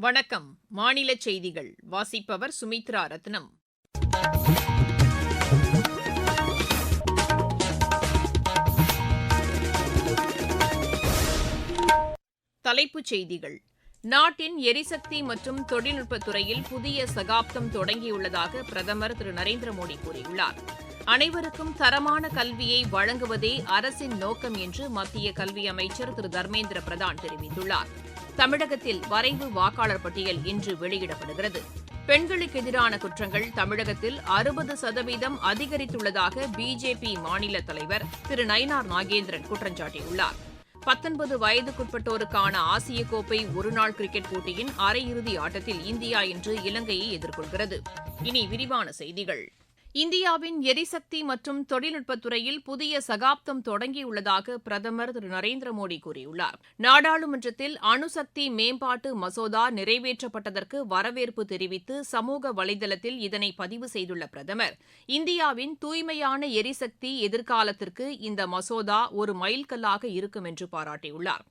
வணக்கம். மாநில செய்திகள். வாசிப்பவர் சுமித்ரா ரத்னம். தலைப்புச் செய்திகள். நாட்டின் எரிசக்தி மற்றும் தொழில்நுட்பத்துறையில் புதிய சகாப்தம் தொடங்கியுள்ளதாக பிரதமர் திரு. நரேந்திர மோடி கூறியுள்ளார். அனைவருக்கும் தரமான கல்வியை வழங்குவதே அரசின் நோக்கம் என்று மத்திய கல்வி அமைச்சர் திரு. தர்மேந்திர பிரதான் தெரிவித்துள்ளார். தமிழகத்தில் வரைவு வாக்காளர் பட்டியல் இன்று வெளியிடப்படுகிறது. பெண்களுக்கு எதிரான குற்றங்கள் தமிழகத்தில் அறுபது சதவீதம் அதிகரித்துள்ளதாக பிஜேபி மாநில தலைவர் திரு நயினார் நாகேந்திரன் குற்றம் சாட்டியுள்ளார். பத்தொன்பது வயதுக்குட்பட்டோருக்கான ஆசிய கோப்பை ஒருநாள் கிரிக்கெட் போட்டியின் அரையிறுதி ஆட்டத்தில் இந்தியா இன்று இலங்கையை எதிர்கொள்கிறது. இனி விரிவான செய்திகள். இந்தியாவின் எரிசக்தி மற்றும் தொழில்நுட்பத் துறையில் புதிய சகாப்தம் தொடங்கியுள்ளதாக பிரதமர் திரு நரேந்திர மோடி கூறியுள்ளார். நாடாளுமன்றத்தில் அணுசக்தி மேம்பாட்டு மசோதா நிறைவேற்றப்பட்டதற்கு வரவேற்பு தெரிவித்து சமூக வலைதளத்தில் இதனை பதிவு செய்துள்ள பிரதமர் இந்தியாவின் தூய்மையான எரிசக்தி எதிர்காலத்திற்கு இந்த மசோதா ஒரு மைல்கல்லாக இருக்கும் என்று பாராட்டியுள்ளார்.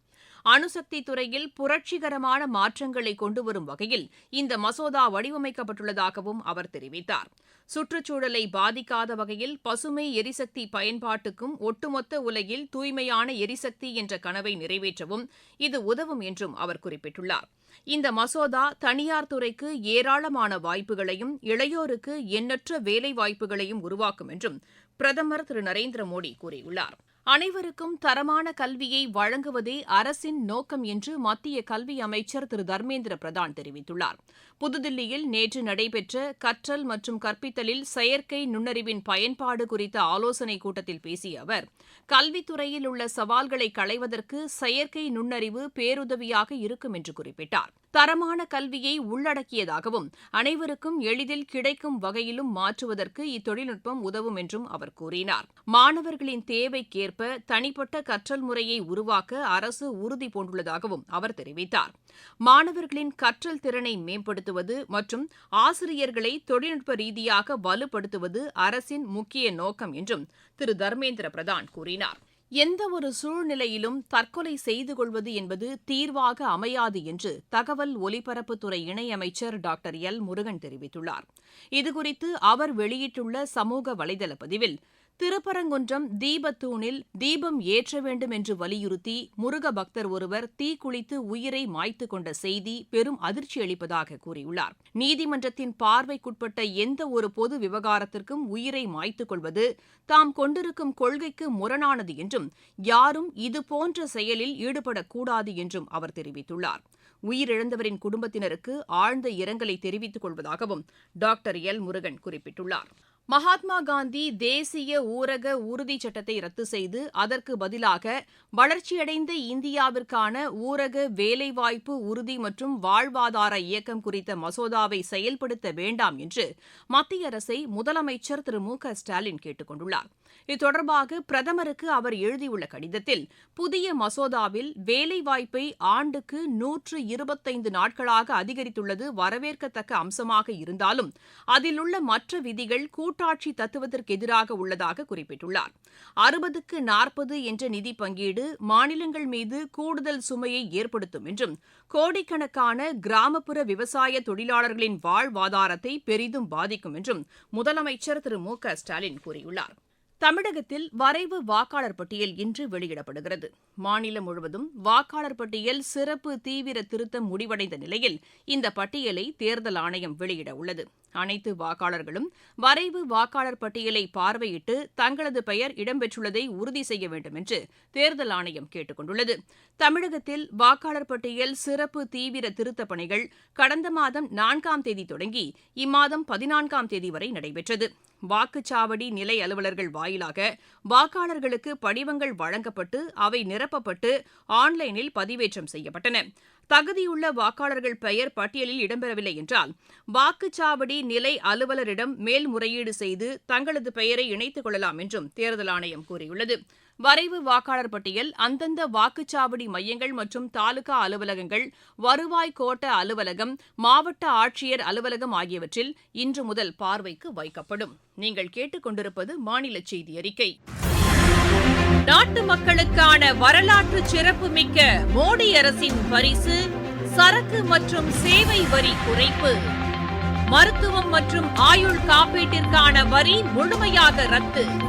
அணுசக்தி துறையில் புரட்சிகரமான மாற்றங்களை கொண்டுவரும் வகையில் இந்த மசோதா வடிவமைக்கப்பட்டுள்ளதாகவும் அவர் தெரிவித்தார். சுற்றுச்சூழலை பாதிக்காத வகையில் பசுமை எரிசக்தி பயன்பாட்டுக்கும் ஒட்டுமொத்த உலகில் தூய்மையான எரிசக்தி என்ற கனவை நிறைவேற்றவும் இது உதவும் என்றும் அவர் குறிப்பிட்டுள்ளார். இந்த மசோதா தனியார் துறைக்கு ஏராளமான வாய்ப்புகளையும் இளையோருக்கு எண்ணற்ற வேலை வாய்ப்புகளையும் உருவாக்கும் என்றும் பிரதமர் திரு நரேந்திர மோடி கூறியுள்ளார். அனைவருக்கும் தரமான கல்வியை வழங்குவதே அரசின் நோக்கம் என்று மத்திய கல்வி அமைச்சர் திரு. தர்மேந்திர பிரதான் தெரிவித்துள்ளார். புதுதில்லியில் நேற்று நடைபெற்ற கற்றல் மற்றும் கற்பித்தலில் செயற்கை நுண்ணறிவின் பயன்பாடு குறித்த ஆலோசனைக் கூட்டத்தில் பேசிய அவர் கல்வித்துறையில் உள்ள சவால்களை களைவதற்கு செயற்கை நுண்ணறிவு பேருதவியாக இருக்கும் என்று குறிப்பிட்டார். தரமான கல்வியை உள்ளடக்கியதாகவும் அனைவருக்கும் எளிதில் கிடைக்கும் வகையிலும் மாற்றுவதற்கு இத்தொழில்நுட்பம் உதவும் என்றும் அவர் கூறினார். மாணவர்களின் தேவைக்கேற்ப தனிப்பட்ட கற்றல் முறையை உருவாக்க அரசு உறுதி பூண்டுள்ளதாகவும் அவர் தெரிவித்தார். மாணவர்களின் கற்றல் திறனை மேம்படுத்துவது மற்றும் ஆசிரியர்களை தொழில்நுட்ப ரீதியாக வலுப்படுத்துவது அரசின் முக்கிய நோக்கம் என்றும் திரு. தர்மேந்திர பிரதான் கூறினார். எந்த ஒரு சூழ்நிலையிலும் தற்கொலை செய்து கொள்வது என்பது தீர்வாக அமையாது என்று தகவல் ஒலிபரப்புத்துறை இணையமைச்சர் டாக்டர் எல் முருகன் தெரிவித்துள்ளார். இதுகுறித்து அவர் வெளியிட்டுள்ள சமூக வலைதள பதிவில் திருப்பரங்குன்றம் தீபத்தூணில் தீபம் ஏற்ற வேண்டும் என்று வலியுறுத்தி முருக பக்தர் ஒருவர் தீக்குளித்து உயிரை மாய்த்து கொண்ட செய்தி பெரும் அதிர்ச்சி அளிப்பதாக கூறியுள்ளார். நீதிமன்றத்தின் பார்வைக்குட்பட்ட எந்த ஒரு பொது விவகாரத்திற்கும் உயிரை மாய்த்துக் கொள்வது தாம் கொண்டிருக்கும் கொள்கைக்கு முரணானது என்றும் யாரும் இதுபோன்ற செயலில் ஈடுபடக்கூடாது என்றும் அவர் தெரிவித்துள்ளார். உயிரிழந்தவரின் குடும்பத்தினருக்கு ஆழ்ந்த இரங்கலை தெரிவித்துக் கொள்வதாகவும் டாக்டர் எல் முருகன் குறிப்பிட்டுள்ளார். மகாத்மா காந்தி தேசிய ஊரக உறுதிச் சட்டத்தை ரத்து செய்து அதற்கு பதிலாக வளர்ச்சியடைந்த இந்தியாவிற்கான ஊரக வேலைவாய்ப்பு உறுதி மற்றும் வாழ்வாதார இயக்கம் குறித்த மசோதாவை செயல்படுத்த வேண்டாம் என்று மத்திய அரசை முதலமைச்சர் திரு மு க ஸ்டாலின் கேட்டுக் கொண்டுள்ளார் இது தொடர்பாக பிரதமருக்கு அவர் எழுதியுள்ள கடிதத்தில் புதிய மசோதாவில் வேலைவாய்ப்பை ஆண்டுக்கு நூற்று இருபத்தைந்து நாட்களாக அதிகரித்துள்ளது வரவேற்கத்தக்க அம்சமாக இருந்தாலும் அதில் உள்ள மற்ற விதிகள் கூட்டு கூட்டாட்சி தத்துவத்திற்கு எதிராக உள்ளதாக குறிப்பிட்டுள்ளார். அறுபதுக்கு நாற்பது என்ற நிதி பங்கீடு மாநிலங்கள் மீது கூடுதல் சுமையை ஏற்படுத்தும் என்றும் கோடிக்கணக்கான கிராமப்புற விவசாய தொழிலாளர்களின் வாழ்வாதாரத்தை பெரிதும் பாதிக்கும் என்றும் முதலமைச்சர் திரு மு க ஸ்டாலின் கூறியுள்ளார். தமிழகத்தில் வரைவு வாக்காளர் பட்டியல் இன்று வெளியிடப்படுகிறது. மாநிலம் முழுவதும் வாக்காளர் பட்டியல் சிறப்பு தீவிர திருத்தம் முடிவடைந்த நிலையில் இந்த பட்டியலை தேர்தல் ஆணையம் வெளியிட உள்ளது. அனைத்து வாக்காளர்களும் வரைவு வாக்காளர் பட்டியலை பார்வையிட்டு தங்களது பெயர் இடம்பெற்றுள்ளதை உறுதி செய்ய வேண்டும் என்று தேர்தல் ஆணையம் கேட்டுக் கொண்டுள்ளது தமிழகத்தில் வாக்காளர் பட்டியல் சிறப்பு தீவிர திருத்தப் பணிகள் கடந்த மாதம் நான்காம் தேதி தொடங்கி இம்மாதம் பதினான்காம் தேதி வரை நடைபெற்றது. வாக்குச்சாவடி நிலை அலுவலர்கள் வாயிலாக வாக்காளர்களுக்கு படிவங்கள் வழங்கப்பட்டு அவை நிரப்பப்பட்டு ஆன்லைனில் பதிவேற்றம் செய்யப்பட்டன. தகுதியுள்ள வாக்காளர்கள் பெயர் பட்டியலில் இடம்பெறவில்லை என்றால் வாக்குச்சாவடி நிலை அலுவலரிடம் மேல்முறையீடு செய்து தங்களது பெயரை இணைத்துக் கொள்ளலாம் என்றும் தேர்தல் ஆணையம் கூறியுள்ளது. வரைவு வாக்காளர் பட்டியல் அந்தந்த வாக்குச்சாவடி மையங்கள் மற்றும் தாலுகா அலுவலகங்கள் வருவாய் கோட்ட அலுவலகம் மாவட்ட ஆட்சியர் அலுவலகம் ஆகியவற்றில் இன்று முதல் பார்வைக்கு வைக்கப்படும். நீங்கள் கேட்டுக்கொண்டிருப்பது மாநில செய்தி அறிக்கை. நாட்டு மக்களுக்கான வரலாற்று சிறப்புமிக்க மோடி அரசின் பரிசு சரக்கு மற்றும் சேவை வரி குறைப்பு. மருத்துவம் மற்றும் ஆயுள் காப்பீட்டிற்கான வரி முழுமையாக ரத்து.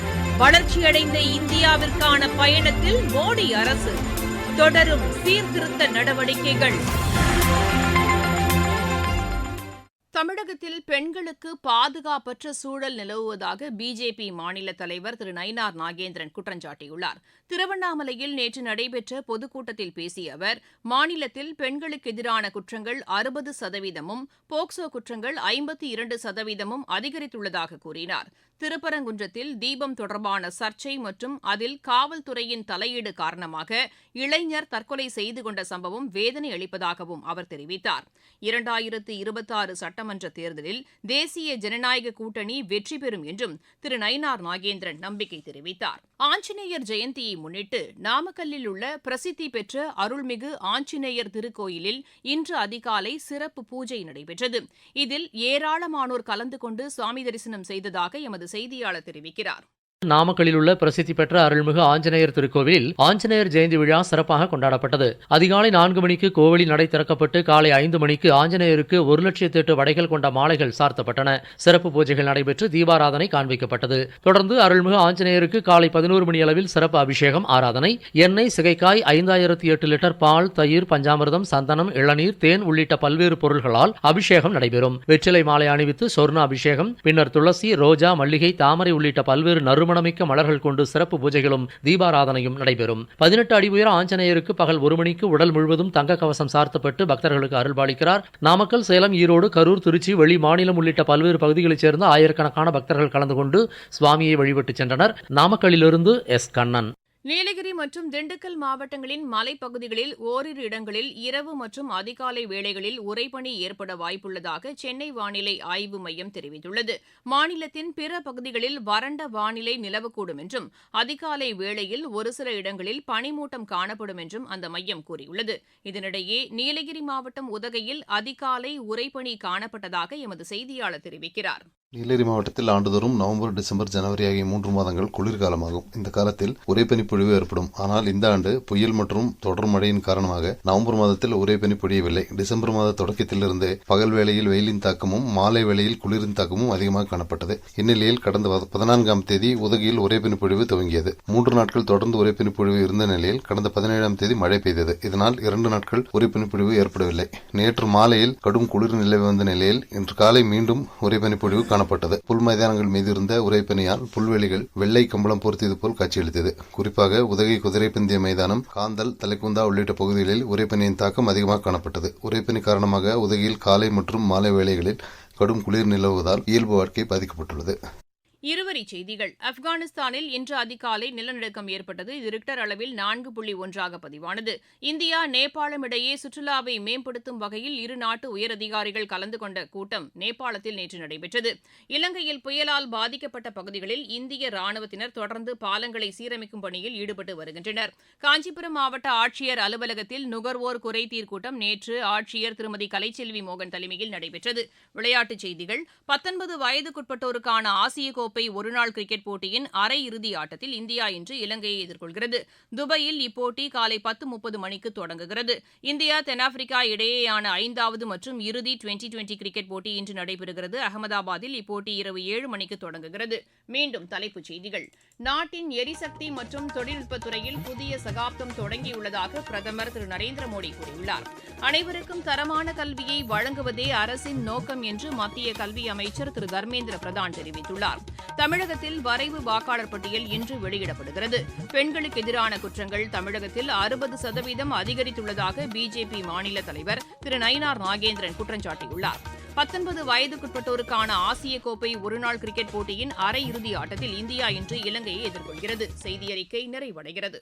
வளர்ச்சியடைந்த இந்தியாவிற்கான பயணத்தில் மோடி அரசு தொடரும் சீர்திருத்த நடவடிக்கைகள். தமிழகத்தில் பெண்களுக்கு பாதுகாப்பற்ற சூழல் நிலவுவதாக பிஜேபி மாநில தலைவர் திரு நயினார் நாகேந்திரன் குற்றம் சாட்டியுள்ளார் திருவண்ணாமலையில் நேற்று நடைபெற்ற பொதுக்கூட்டத்தில் பேசிய அவர் மாநிலத்தில் பெண்களுக்கு எதிரான குற்றங்கள் அறுபது சதவீதமும் போக்சோ குற்றங்கள் ஐம்பத்தி இரண்டு சதவீதமும் அதிகரித்துள்ளதாக கூறினார். திருப்பரங்குன்றத்தில் தீபம் தொடர்பான சர்ச்சை மற்றும் அதில் காவல்துறையின் தலையீடு காரணமாக இளைஞர் தற்கொலை செய்து கொண்ட சம்பவம் வேதனை அளிப்பதாகவும் அவர் தெரிவித்தார். இரண்டாயிரத்து இருபத்தாறு சட்டமன்ற தேர்தலில் தேசிய ஜனநாயக கூட்டணி வெற்றி பெறும் என்றும் திரு. நயினார் நாகேந்திரன் நம்பிக்கை தெரிவித்தார். ஆஞ்சநேயர் ஜெயந்தியை முன்னிட்டு நாமக்கல்லில் உள்ள பிரசித்தி பெற்ற அருள்மிகு ஆஞ்சநேயர் திருக்கோயிலில் இன்று அதிகாலை சிறப்பு பூஜை நடைபெற்றது. இதில் ஏராளமானோர் கலந்து கொண்டு சுவாமி தரிசனம் செய்ததாக எமது செய்தியாளர் தெரிவிக்கிறார். நாமக்கல்லில் உள்ள பிரசித்தி பெற்ற அருள்மிகு ஆஞ்சநேயர் திருக்கோவிலில் ஆஞ்சநேயர் ஜெயந்தி விழா சிறப்பாக கொண்டாடப்பட்டது. அதிகாலை நான்கு மணிக்கு கோவிலில் நடை திறக்கப்பட்டு காலை ஐந்து மணிக்கு ஆஞ்சநேயருக்கு ஒரு லட்சத்தி எட்டு வடைகள் கொண்ட மாலைகள் சார்த்தப்பட்டன. சிறப்பு பூஜைகள் நடைபெற்று தீபாராதனை காண்பிக்கப்பட்டது. தொடர்ந்து அருள்மிகு ஆஞ்சநேயருக்கு காலை பதினோரு மணி அளவில் சிறப்பு அபிஷேகம் ஆராதனை எண்ணெய் சிகைக்காய் ஐந்தாயிரத்தி எட்டு லிட்டர் பால் தயிர் பஞ்சாமிர்தம் சந்தனம் இளநீர் தேன் உள்ளிட்ட பல்வேறு பொருள்களால் அபிஷேகம் நடைபெறும். வெற்றிலை மாலை அணிவித்து சொர்ண அபிஷேகம் பின்னர் துளசி ரோஜா மல்லிகை தாமரை உள்ளிட்ட பல்வேறு நறுமண நறுமணமிக்க மலர்கள் கொண்டு சிறப்பு பூஜைகளும் தீபாராதனையும் நடைபெறும். பதினெட்டு அடி உயர ஆஞ்சநேயருக்கு பகல் ஒரு மணிக்கு உடல் முழுவதும் தங்க கவசம் சார்த்தப்பட்டு பக்தர்களுக்கு அருள்பாலிக்கிறார். நாமக்கல் சேலம் ஈரோடு கரூர் திருச்சி வெளி மாநிலம் உள்ளிட்ட பல்வேறு பகுதிகளைச் சேர்ந்த ஆயிரக்கணக்கான பக்தர்கள் கலந்து கொண்டு சுவாமியை வழிபட்டு சென்றனர். நாமக்கல்லிலிருந்து எஸ். கண்ணன். நீலகிரி மற்றும் திண்டுக்கல் மாவட்டங்களின் மலைப்பகுதிகளில் ஓரிரு இடங்களில் இரவு மற்றும் அதிகாலை வேளைகளில் உறைபனி ஏற்பட வாய்ப்புள்ளதாக சென்னை வானிலை ஆய்வு மையம் தெரிவித்துள்ளது. மாநிலத்தின் பிற பகுதிகளில் வறண்ட வானிலை நிலவக்கூடும் என்றும் அதிகாலை வேளையில் ஒரு சில இடங்களில் பனிமூட்டம் காணப்படும் என்றும் அந்த மையம் கூறியுள்ளது. இதனிடையே நீலகிரி மாவட்டம் உதகையில் அதிகாலை உறைபனி காணப்பட்டதாக எமது செய்தியாளர் தெரிவிக்கிறார். நீலகிரி மாவட்டத்தில் ஆண்டுதோறும் நவம்பர் டிசம்பர் ஜனவரி ஆகிய மூன்று மாதங்கள் குளிர்காலமாகும். இந்த காலத்தில் ஒரே பனிப்பொழிவு ஏற்படும். ஆனால் இந்த ஆண்டு புயல் மற்றும் தொடர் மழையின் காரணமாக நவம்பர் மாதத்தில் உரைப்பனி பொழியவில்லை. டிசம்பர் மாத தொடக்கத்திலிருந்து பகல் வேளையில் வெயிலின் தாக்கமும் மாலை வேளையில் குளிரின் தாக்கமும் அதிகமாக காணப்பட்டது. இந்நிலையில் கடந்த பதினான்காம் தேதி உதகையில் ஒரே பனிப்பொழிவு துவங்கியது. மூன்று நாட்கள் தொடர்ந்து ஒரே பனிப்பொழிவு இருந்த நிலையில் கடந்த பதினேழாம் தேதி மழை பெய்தது. இதனால் இரண்டு நாட்கள் ஒரே பனிப்பொழிவு ஏற்படவில்லை. நேற்று மாலையில் கடும் குளிர் நிலவி வந்த நிலையில் இன்று காலை மீண்டும் உரைப்பனி பொழிவு காணப்பட்டது. புல் மைதானங்கள் மீது இருந்த உரைப்பனியால் புல்வெளிகள் வெள்ளை கம்பளம் பொருத்தியது போல் காட்சியளித்தது. குறிப்பாக உதகை குதிரை பந்தய மைதானம் காந்தல் தலைக்குந்தா உள்ளிட்ட பகுதிகளில் உரைப்பனியின் தாக்கம் அதிகமாக காணப்பட்டது. உரைப்பனி காரணமாக உதகையில் காலை மற்றும் மாலை வேளைகளில் கடும் குளிர் நிலவுவதால் இயல்பு வாழ்க்கை பாதிக்கப்பட்டுள்ளது. இருவரிச் செய்திகள். ஆப்கானிஸ்தானில் இன்று அதிகாலை நிலநடுக்கம் ஏற்பட்டது. இது ரிக்டர் அளவில் நான்கு புள்ளி ஒன்றாக பதிவானது. இந்தியா நேபாளம் இடையே சுற்றுலாவை மேம்படுத்தும் வகையில் இரு நாட்டு உயரதிகாரிகள் கலந்து கொண்ட கூட்டம் நேபாளத்தில் நேற்று நடைபெற்றது. இலங்கையில் புயலால் பாதிக்கப்பட்ட பகுதிகளில் இந்திய ராணுவத்தினர் தொடர்ந்து பாலங்களை சீரமைக்கும் பணியில் ஈடுபட்டு வருகின்றனர். காஞ்சிபுரம் மாவட்ட ஆட்சியர் அலுவலகத்தில் நுகர்வோர் குறைதீர் கூட்டம் நேற்று ஆட்சியர் திருமதி கலைச்செல்வி மோகன் தலைமையில் நடைபெற்றது. விளையாட்டுச் செய்திகள். பத்தொன்பது வயதுக்குட்பட்டோருக்கான ஆசிய கோப்பை ஒருநாள் கிரிக்கெட் போட்டியின் அரையிறுதி ஆட்டத்தில் இந்தியா இன்று இலங்கையை எதிர்கொள்கிறது. துபாயில் இப்போட்டி காலை பத்து முப்பது மணிக்கு தொடங்குகிறது. இந்தியா தென்னாப்பிரிக்கா இடையேயான ஐந்தாவது மற்றும் இறுதி டுவெண்டி டுவெண்டி கிரிக்கெட் போட்டி இன்று நடைபெறுகிறது. அகமதாபாத்தில் இப்போட்டி இரவு ஏழு மணிக்கு தொடங்குகிறது. மீண்டும் தலைப்புச் செய்திகள். நாட்டின் எரிசக்தி மற்றும் தொழில்நுட்பத் துறையில் புதிய சகாப்தம் தொடங்கியுள்ளதாக பிரதமர் திரு நரேந்திர மோடி கூறியுள்ளார். அனைவருக்கும் தரமான கல்வியை வழங்குவதே அரசின் நோக்கம் என்று மத்திய கல்வி அமைச்சர் திரு தர்மேந்திர பிரதான் தெரிவித்துள்ளார். தமிழகத்தில் வரைவு வாக்காளர் பட்டியல் இன்று வெளியிடப்படுகிறது. பெண்களுக்கு எதிரான குற்றங்கள் தமிழகத்தில் அறுபது சதவீதம் அதிகரித்துள்ளதாக பிஜேபி மாநில தலைவர் திரு நயினார் நாகேந்திரன் குற்றம் சாட்டியுள்ளார். பத்தொன்பது வயதுக்குட்பட்டோருக்கான ஆசிய கோப்பை ஒருநாள் கிரிக்கெட் போட்டியின் அரையிறுதி ஆட்டத்தில் இந்தியா இன்று இலங்கையை எதிர்கொள்கிறது. செய்தி அறிக்கை நிறைவடைகிறது.